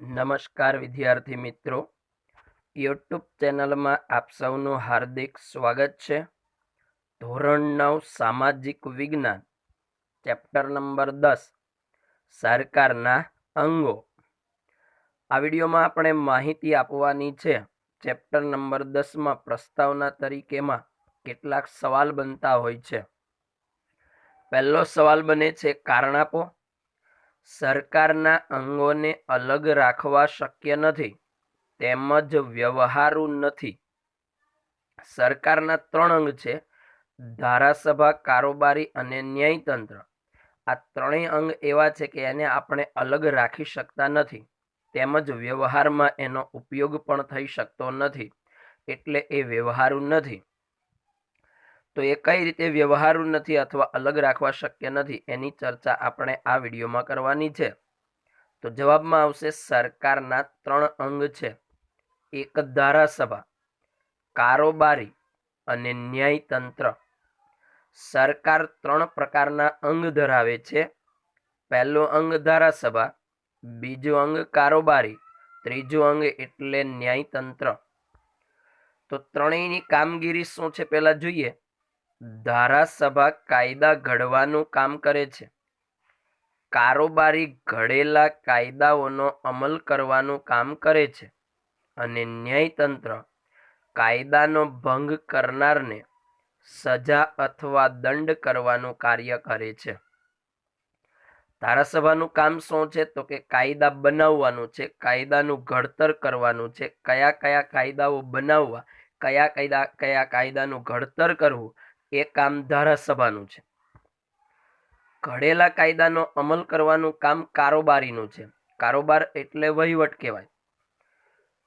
નમસ્કાર વિદ્યાર્થી મિત્રો. યુટ્યુબ ચેનલમાં આપ સૌનું હાર્દિક સ્વાગત છે. ધોરણ નવ, સામાજિક વિજ્ઞાન, ચેપ્ટર નંબર દસ, સરકારના અંગો. આ વિડીયોમાં આપણે માહિતી આપવાની છે. ચેપ્ટર નંબર દસમાં પ્રસ્તાવના તરીકેમાં કેટલાક સવાલ બનતા હોય છે. પહેલો સવાલ બને છે, કારણ આપો. સરકારના અંગોને અલગ રાખવા શક્ય નથી, તેમજ વ્યવહારુ નથી. સરકારના ત્રણ અંગ છે, ધારાસભા, કારોબારી અને ન્યાયતંત્ર. આ ત્રણેય અંગ એવા છે કે એને આપણે અલગ રાખી શકતા નથી, તેમજ વ્યવહારમાં એનો ઉપયોગ પણ થઈ શકતો નથી, એટલે એ વ્યવહારુ નથી. તો એ કઈ રીતે વ્યવહારુ નથી અથવા અલગ રાખવા શક્ય નથી એની ચર્ચા આપણે આ વિડીયોમાં કરવાની છે. તો જવાબમાં આવશે સરકારના ત્રણ અંગ છે. એક ધારાસભા, કારોબારી અને ન્યાયતંત્ર. સરકાર ત્રણ પ્રકારના અંગ ધરાવે છે. પહેલો અંગ ધારાસભા, બીજો અંગ કારોબારી, ત્રીજો અંગ એટલે ન્યાયતંત્ર. તો ત્રણેયની કામગીરી શું છે પહેલાં જોઈએ. ધારાસભા કાયદા ઘડવાનું કામ કરે છે. કારોબારી ઘડેલા કાયદાઓનો અમલ કરવાનું કામ કરે છે અને ન્યાયતંત્ર કાયદાનો ભંગ કરનારને સજા અથવા દંડ કરવાનું કાર્ય કરે છે. ધારાસભાનું કામ શું છે? તો કે કાયદા બનાવવાનું છે, કાયદાનું ઘડતર કરવાનું છે કયા કયા કાયદાઓ બનાવવા કયા કાયદા કયા કાયદાનું ઘડતર કરવું એ કામ ધારાસભાનું છે. ઘડેલા કાયદાનો અમલ કરવાનું કામ કારોબારીનું છે. કારોબાર એટલે વહીવટ કહેવાય.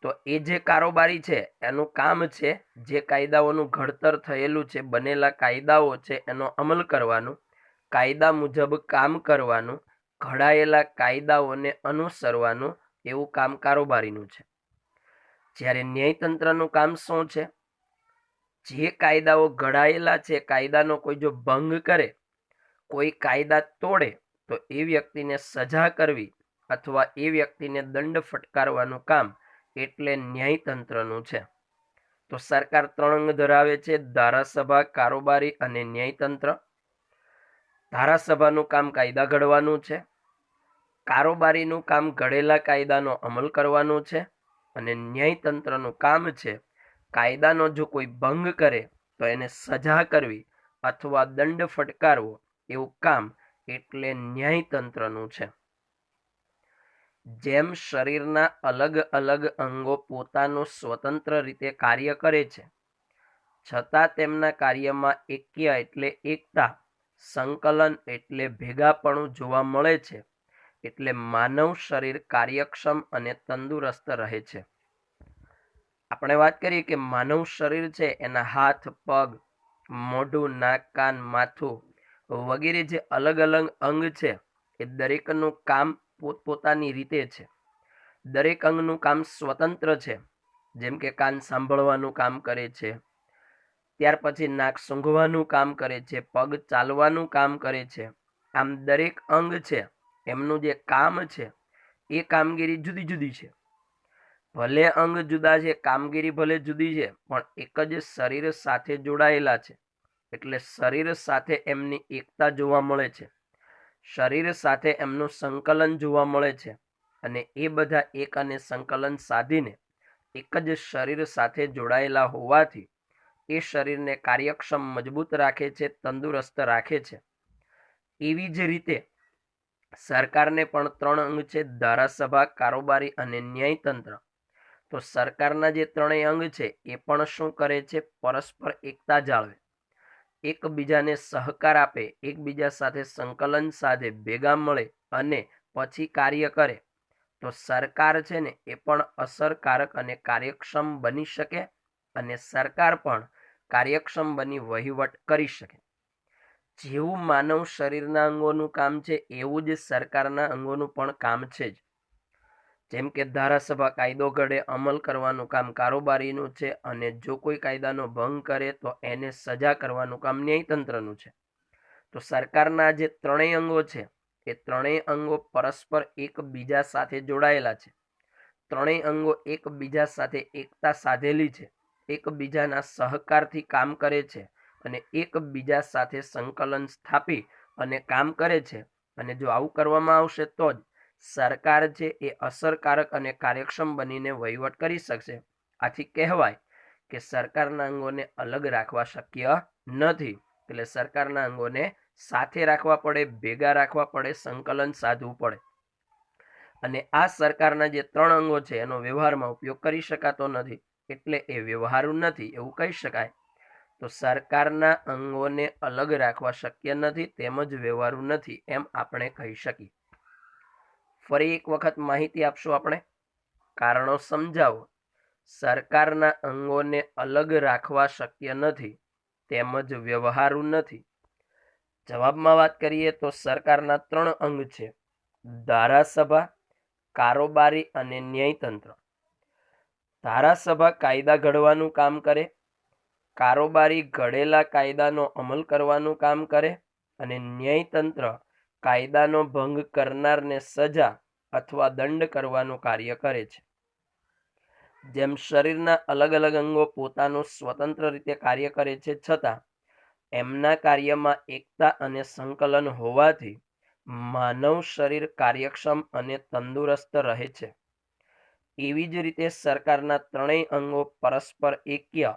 તો એ જે કારોબારી છે, એનું કામ છે, જે કાયદાઓનું ઘડતર થયેલું છે, બનેલા કાયદાઓ છે, એનો અમલ કરવાનું, કાયદા મુજબ કામ કરવાનું, ઘડાયેલા કાયદાઓને અનુસરવાનું એવું કામ કારોબારીનું છે. જ્યારે ન્યાયતંત્રનું કામ શું છે? જે કાયદાઓ ઘડાયેલા છે, કાયદાનો કોઈ જો ભંગ કરે, કોઈ કાયદા તોડે, તો એ વ્યક્તિને સજા કરવી અથવા એ વ્યક્તિને દંડ ફટકારવાનું કામ એટલે ન્યાયતંત્રનું છે. તો સરકાર ત્રણ અંગ ધરાવે છે, ધારાસભા, કારોબારી અને ન્યાયતંત્ર. ધારાસભાનું કામ કાયદા ઘડવાનું છે. કારોબારીનું કામ ઘડેલા કાયદાનો અમલ કરવાનું છે અને ન્યાયતંત્રનું કામ છે કાયદાનો જો કોઈ ભંગ કરે, તો એને સજા કરવી અથવા દંડ ફટકારવો એવું કામ એટલે ન્યાયતંત્રનું છે. જેમ શરીરના અલગ અલગ અંગો પોતાનું સ્વતંત્ર રીતે કાર્ય કરે છે, છતાં તેમના કાર્યમાં એક્ય એટલે એકતા, સંકલન એટલે ભેગાપણું જોવા મળે છે, એટલે માનવ શરીર કાર્યક્ષમ અને તંદુરસ્ત રહે છે. આપણે વાત કરીએ કે માનવ શરીર છે, એના હાથ, પગ, મોઢું, નાક, કાન, માથું વગેરે જે અલગ અલગ અંગ છે, એ દરેકનું કામ પોતપોતાની રીતે છે. દરેક અંગનું કામ સ્વતંત્ર છે, જેમ કે કાન સાંભળવાનું કામ કરે છે, ત્યાર પછી નાક સૂંઘવાનું કામ કરે છે, પગ ચાલવાનું કામ કરે છે. આમ દરેક અંગ છે, એમનું જે કામ છે, એ કામગીરી જુદી જુદી છે. ભલે અંગ જુદા છે, કામગીરી ભલે જુદી છે, પણ એક જ શરીર સાથે જોડાયેલા છે. એટલે શરીર સાથે એમની એકતા જોવા મળે છે. શરીર સાથે એમનું સંકલન જોવા મળે છે. અને એ બધા એક અને સંકલન સાધીને એક જ શરીર સાથે જોડાયેલા હોવાથી એ શરીરને કાર્યક્ષમ, મજબૂત રાખે છે, તંદુરસ્ત રાખે છે. એવી જ રીતે સરકારને પણ ત્રણ અંગ છે, ધારાસભા, કારોબારી અને ન્યાયતંત્ર. તો સરકારના જે ત્રણેય અંગ છે, એ પણ શું કરે છે? પરસ્પર એકતા જાળવે. એકબીજાને સહકાર આપે, એકબીજા સાથે સંકલન સાધે, ભેગા મળે અને પછી કાર્ય કરે. તો સરકાર છે ને, એ પણ અસરકારક અને કાર્યક્ષમ બની શકે અને સરકાર પણ કાર્યક્ષમ બની વહીવટ કરી શકે. જેવું માનવ શરીરના અંગોનું કામ છે, એવું જ સરકારના અંગોનું પણ કામ છે જ. જેમ કે ધારાસભા કાયદો ઘડે અમલ કરવાનું કામ કારોબારીનું છે અને જો કોઈ કાયદાનો ભંગ કરે તો એને સજા કરવાનું કામ ન્યાયતંત્રનું છે. તો સરકારના જે ત્રણેય અંગો છે, એ ત્રણેય અંગો પરસ્પર એકબીજા સાથે જોડાયેલા છે. ત્રણેય અંગો એકબીજા સાથે એકતા સાધેલી છે, એકબીજાના સહકારથી કામ કરે છે અને એકબીજા સાથે સંકલન સ્થાપી અને કામ કરે છે. અને જો આવું કરવામાં આવશે તો જ સરકાર છે એ અસરકારક અને કાર્યક્ષમ બનીને વહીવટ કરી શકશે. આથી કહેવાય કે સરકારના અંગોને અલગ રાખવા શક્ય નથી. એટલે સરકારના અંગોને સાથે રાખવા પડે, ભેગા રાખવા પડે, સંકલન સાધવું પડે. અને આ સરકારના જે ત્રણ અંગો છે એનો વ્યવહારમાં ઉપયોગ કરી શકાતો નથી. એટલે એ વ્યવહારુ નથી એવું કહી શકાય. તો સરકારના અંગોને અલગ રાખવા શક્ય નથી તેમજ વ્યવહારુ નથી એમ આપણે કહી શકીએ. ફરી એક વખત માહિતી આપશો આપણે? કારણો સમજાવો. સરકારના અંગોને અલગ રાખવા શક્ય નથી, તેમજ વ્યવહારુ નથી. જવાબમાં વાત કરીએ તો સરકારના ત્રણ અંગ છે. ધારાસભા, કારોબારી અને ન્યાયતંત્ર. ધારાસભા કાયદા ઘડવાનું કામ કરે, કારોબારી ઘડેલા કાયદાનો અમલ કરવાનું કામ કરે અને ન્યાયતંત્ર કાયદાનો ભંગ કરનારને સજા અથવા દંડ કરવાનું કાર્ય કરે છે. જેમ શરીરના અલગ અલગ અંગો પોતાનું સ્વતંત્ર રીતે કાર્ય કરે છે છતાં, એમના કાર્યમાં એકતા અને સંકલન હોવાથી માનવ શરીર કાર્યક્ષમ અને તંદુરસ્ત રહે છે. એવી જ રીતે સરકારના ત્રણેય અંગો પરસ્પર એક્ય,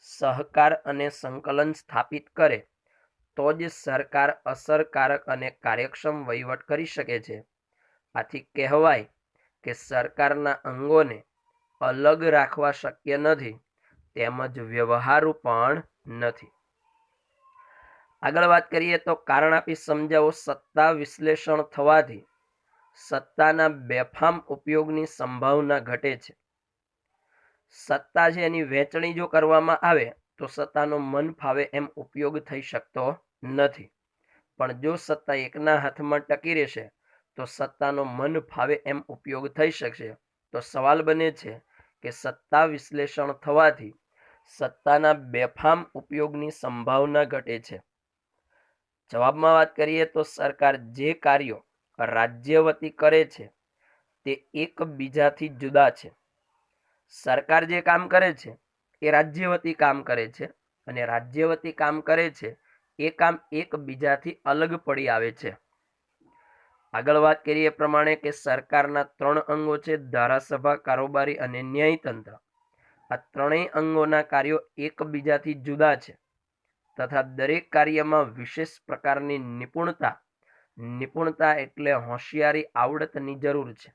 સહકાર અને સંકલન સ્થાપિત કરે તો જ સરકાર અસરકારક અને કાર્યક્ષમ વહીવટ કરી શકે છે. આથી કહેવાય કે સરકારના અંગોને અલગ રાખવા શક્ય નથી, તેમજ વ્યવહારુ પણ નથી. આગળ વાત કરીએ તો કારણ આપી સમજાવો સત્તા વિશ્લેષણ થવાથી સત્તાના બેફામ ઉપયોગની સંભાવના ઘટે છે. સત્તા છે એની વહેંચણી જો કરવામાં આવે તો સત્તાનો મન ફાવે એમ ઉપયોગ થઈ શકતો નથી. પણ જો સત્તા એકના હાથમાં ટકી રહેશે, તો સત્તાનો મન ફાવે એમ ઉપયોગ થઈ શકશે. તો સવાલ બને છે કે સત્તા વિશ્લેષણ થવાથી સત્તાના બેફામ ઉપયોગની સંભાવના ઘટે છે. જવાબમાં વાત કરીએ તો સરકાર જે કાર્યો રાજ્ય વતી કરે છે, તે એકબીજાથી જુદા છે. સરકાર જે કામ કરે છે એ રાજ્ય કામ કરે છે અને રાજ્ય વતી કામ કરે છે, એ કામ એકબીજાથી અલગ પડી આવે છે. આગળ વાત કરીએ પ્રમાણે કે સરકારના ત્રણ અંગો છે, ધારાસભા, કારોબારી અને ન્યાયતંત્ર. આ ત્રણેય અંગોના કાર્યો એકબીજાથી જુદા છે તથા દરેક કાર્યમાં વિશેષ પ્રકારની નિપુણતા નિપુણતા એટલે હોશિયારી, આવડતની જરૂર છે.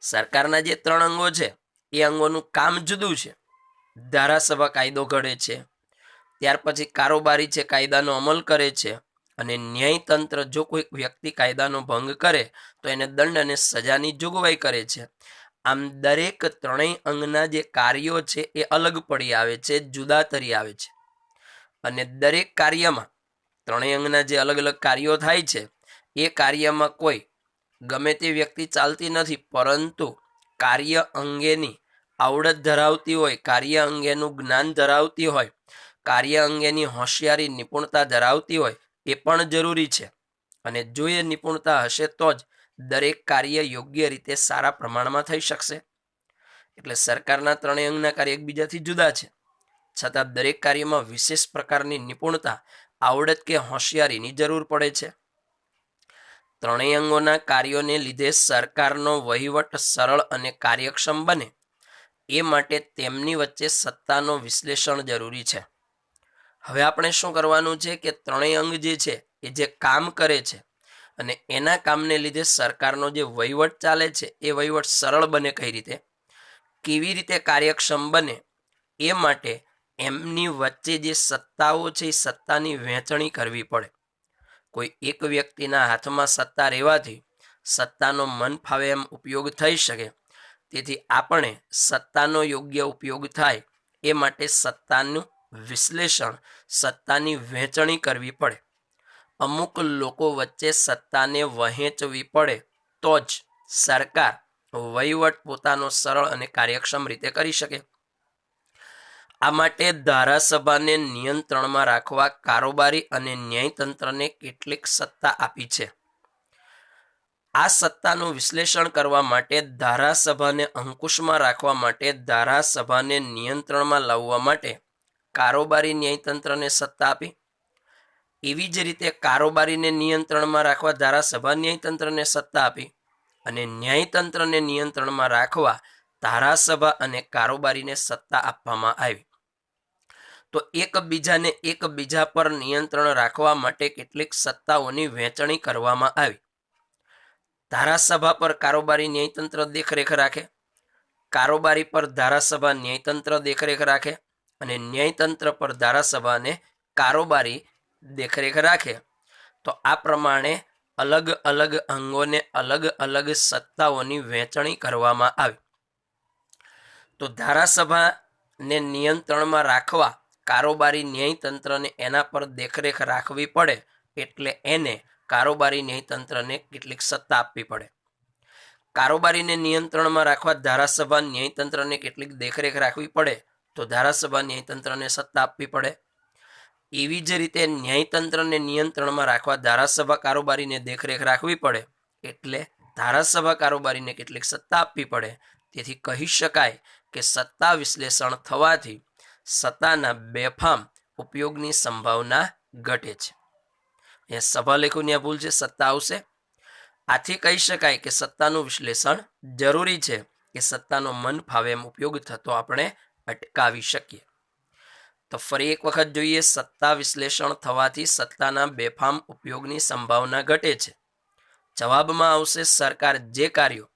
સરકારના જે ત્રણ અંગો છે, એ અંગોનું કામ જુદું છે. ધારાસભા કાયદો ઘડે છે. ત્યાર પછી કારોબારી છે કાયદાનો અમલ કરે છે અને ન્યાયતંત્ર જો કોઈ વ્યક્તિ કાયદાનો ભંગ કરે, તો એને દંડ અને સજાની જોગવાઈ કરે છે. આમ દરેક ત્રણેય અંગના જે કાર્યો છે એ અલગ પડી આવે છે, જુદા તરી આવે છે. અને દરેક કાર્યમાં ત્રણેય અંગના જે અલગ અલગ કાર્યો થાય છે, એ કાર્યમાં કોઈ ગમે તે વ્યક્તિ ચાલતી નથી, પરંતુ કાર્ય અંગેની આવડત ધરાવતી હોય, કાર્ય અંગેનું જ્ઞાન ધરાવતી હોય, કાર્ય અંગેની હોશિયારી નિપુણતા ધરાવતી હોય, એ પણ જરૂરી છે. અને જો એ નિપુણતા હશે તો જ દરેક કાર્ય યોગ્ય રીતે સારા પ્રમાણમાં થઈ શકશે. એટલે સરકારના ત્રણેય અંગના કાર્ય એકબીજાથી જુદા છે. છતાં દરેક કાર્યમાં વિશેષ પ્રકારની નિપુણતા, આવડત કે હોશિયારીની જરૂર પડે છે. ત્રણેય અંગોના કાર્યોને લીધે સરકારનો વહીવટ સરળ અને કાર્યક્ષમ બને. એ માટે તેમની વચ્ચે સત્તાનો વિશ્લેષણ જરૂરી છે. હવે આપણે શું કરવાનું છે કે ત્રણેય અંગ જે છે, એ જે કામ કરે છે અને એના કામને લીધે સરકારનો જે વહીવટ ચાલે છે, એ વહીવટ સરળ બને કઈ રીતે? કેવી રીતે કાર્યક્ષમ બને? એ માટે એમની વચ્ચે જે સત્તાઓ છે, એ સત્તાની વહેંચણી કરવી પડે. કોઈ એક વ્યક્તિના હાથમાં સત્તા રહેવાથી સત્તાનો મન ફાવે એમ ઉપયોગ થઈ શકે. તેથી આપણે સત્તાનો યોગ્ય ઉપયોગ થાય એ માટે સત્તાનું વિશ્લેષણ, સત્તાની વહેંચણી કરવી પડે. અમુક લોકો વચ્ચે સત્તાને વહેંચવી પડે તો જ સરકાર વહીવટ પોતાનો સરળ અને કાર્યક્ષમ રીતે કરી શકે. આ માટે ધારાસભાને નિયંત્રણમાં રાખવા કારોબારી અને ન્યાયતંત્રને કેટલીક સત્તા આપી છે. આ સત્તાનું વિશ્લેષણ કરવા માટે ધારાસભાને અંકુશમાં રાખવા માટે, ધારાસભાને નિયંત્રણમાં લાવવા માટે કારોબારી ન્યાયતંત્રને સત્તા આપી. એવી જ રીતે કારોબારીને નિયંત્રણમાં રાખવા ધારાસભા ન્યાયતંત્રને સત્તા આપી અને ન્યાયતંત્રને નિયંત્રણમાં રાખવા ધારાસભા અને કારોબારીને સત્તા આપવામાં આવી. તો એકબીજાને એકબીજા પર નિયંત્રણ રાખવા માટે કેટલીક સત્તાઓની વહેંચણી કરવામાં આવી. ધારાસભા પર કારોબારી ન્યાયતંત્ર દેખરેખ રાખે, કારોબારી પર ધારાસભા ન્યાયતંત્ર દેખરેખ રાખે અને ન્યાયતંત્ર પર ધારાસભાને કારોબારી દેખરેખ રાખે. તો આ પ્રમાણે અલગ અલગ અંગોને અલગ અલગ સત્તાઓની વહેંચણી કરવામાં આવી. તો ધારાસભાને નિયંત્રણમાં રાખવા, કારોબારી ન્યાયતંત્રને એના પર દેખરેખ રાખવી પડે એટલે એને કારોબારી ન્યાયતંત્રને કેટલીક સત્તા આપવી પડે. કારોબારીને નિયંત્રણમાં રાખવા ધારાસભા ન્યાયતંત્રને કેટલીક દેખરેખ રાખવી પડે તો ધારાસભા ન્યાયતંત્રને સત્તા આપવી પડે. એવી જ રીતે ન્યાયતંત્રને નિયંત્રણમાં રાખવા ધારાસભા કારોબારીને દેખરેખ રાખવી પડે એટલે ધારાસભા કારોબારીને કેટલીક સત્તા આપવી પડે. તેથી કહી શકાય કે સત્તા વિશ્લેષણ થવાથી સત્તાના બેફામ ઉપયોગની સંભાવના ઘટે છે. એ સભાલેખોની આ ભૂલ છે, સત્તા આવશે. આથી કહી શકાય કે સત્તાનું વિશ્લેષણ જરૂરી છે કે સત્તાનો મન ફાવે એમ ઉપયોગ થતો આપણે અટકાવી શકીએ. તો ફરી એક વખત જોઈએ, સત્તા વિશ્લેષણ થવાથી સત્તાના બેફામ ઉપયોગની સંભાવના ઘટે છે. જવાબમાં આવશે, સરકાર જે કાર્યો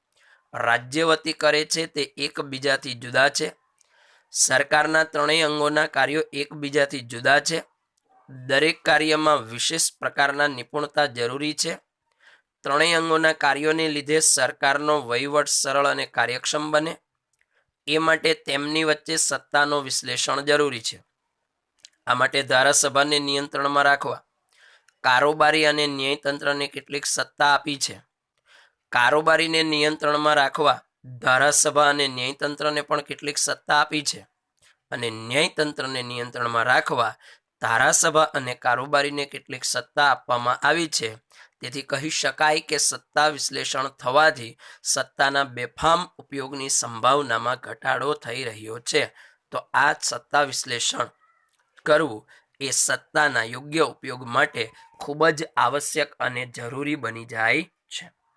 રાજ્ય વતી કરે છે તે એકબીજાથી જુદા છે. સરકારના ત્રણેય અંગોના કાર્યો એકબીજાથી જુદા છે. દરેક કાર્યમાં વિશેષ પ્રકારના નિપુણતા જરૂરી છે. ત્રણેય અંગોના કાર્યોને લીધે સરકારનો વહીવટ સરળ અને કાર્યક્ષમ બને. એ માટે તેમની વચ્ચે સત્તાનો વિશ્લેષણ જરૂરી છે. આ માટે ધારાસભાને નિયંત્રણમાં રાખવા, કારોબારી અને ન્યાયતંત્રને કેટલીક સત્તા આપી છે. કારોબારીને નિયંત્રણમાં રાખવા, ધારાસભા અને ન્યાયતંત્રને પણ કેટલીક સત્તા આપી છે. અને ન્યાયતંત્રને નિયંત્રણમાં રાખવા ધારાસભા અને કારોબારીને કેટલીક સત્તા આપવામાં આવી છે. તેથી કહી શકાય કે સત્તા વિશ્લેષણ થવાથી સત્તાના બેફામ ઉપયોગની સંભાવનામાં ઘટાડો થઈ રહ્યો છે. તો આ સત્તા વિશ્લેષણ કરવું એ સત્તાના યોગ્ય ઉપયોગ માટે ખૂબ જ આવશ્યક અને જરૂરી બની જાય